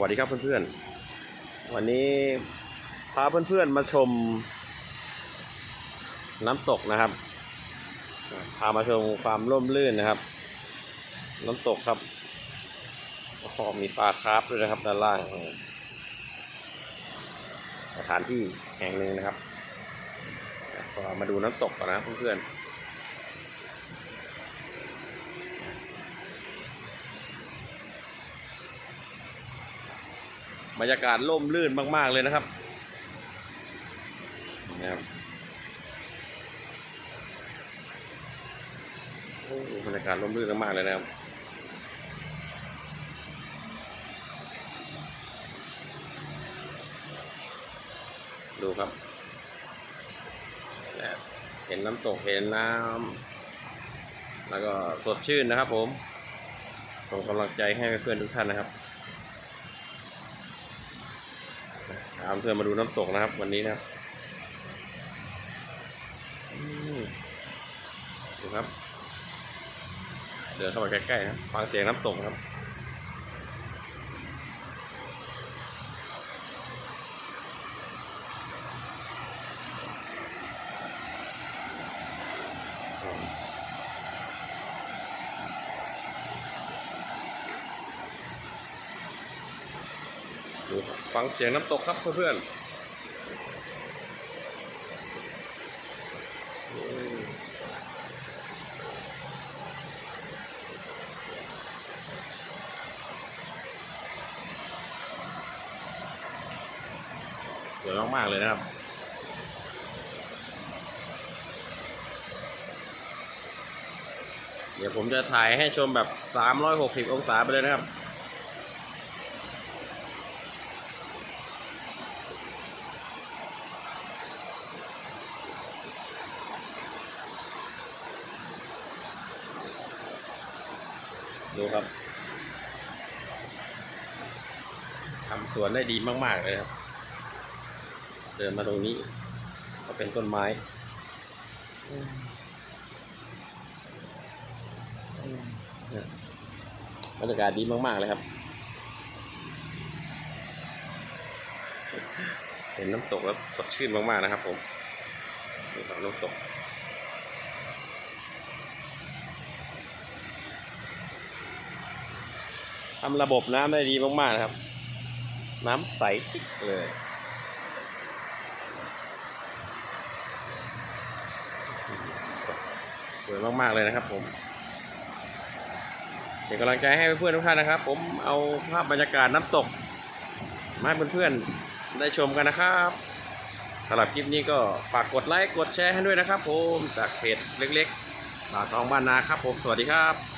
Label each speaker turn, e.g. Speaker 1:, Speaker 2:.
Speaker 1: วัสดีครับเพื่อนๆ วันนี้พาเพื่อนๆมาชมน้ำตกนะครับ พามาชมความร่มรื่นนะครับ น้ำตกครับโอ้โหมีปลาคร์ฟด้วยนะครับด้านล่าง สถานที่แห่งหนึ่งนะครับก็มาดูน้ำตกก่อนนะเพื่อนๆ บรรยากาศร่มรื่นมาก ๆ เลยนะครับนะครับบรรยากาศร่มรื่นมาก ๆ เลยนะครับดูครับ เห็นน้ำตก เห็นน้ำ แล้วก็สดชื่นนะครับผม ส่งกำลังใจให้เพื่อนทุกท่านนะครับามเพื่อนมาดูน้ำตกนะครับ วันนี้นะครับดูครับ เดินเข้ามาใกล้ๆนะฟังเสียงน้ำตกครับ ดูฟังเสียงน้ำตกครับเพื่อนๆอืมสวยมากๆเลยนะครับเดี๋ยวผมจะถ่ายให้ชมแบบ 360 องศาไปเลยนะครับ ดูครับทำสวนได้ดีมากๆเลยครับ เดินมาตรงนี้ ก็เป็นต้นไม้บรรยากาศดีมากๆเลยครับ เห็นน้ำตกแล้วสดชื่นมากๆนะครับผมนี่ครับน้ำตก ทำระบบน้ำได้ดีมากๆนะครับ น้ำใสจิ๊กเลยสวยมากๆเลยนะครับผมเป็นกำลังใจให้เพื่อนๆทุกท่านนะครับ ผมเอาภาพบรรยากาศน้ำตกมาให้เพื่อนๆได้ชมกันนะครับสำหรับคลิปนี้ก็ฝากกดไลค์กดแชร์ให้ด้วยนะครับ ผมจากเพจเล็กๆปากทองบ้านนาครับ ผมสวัสดีครับ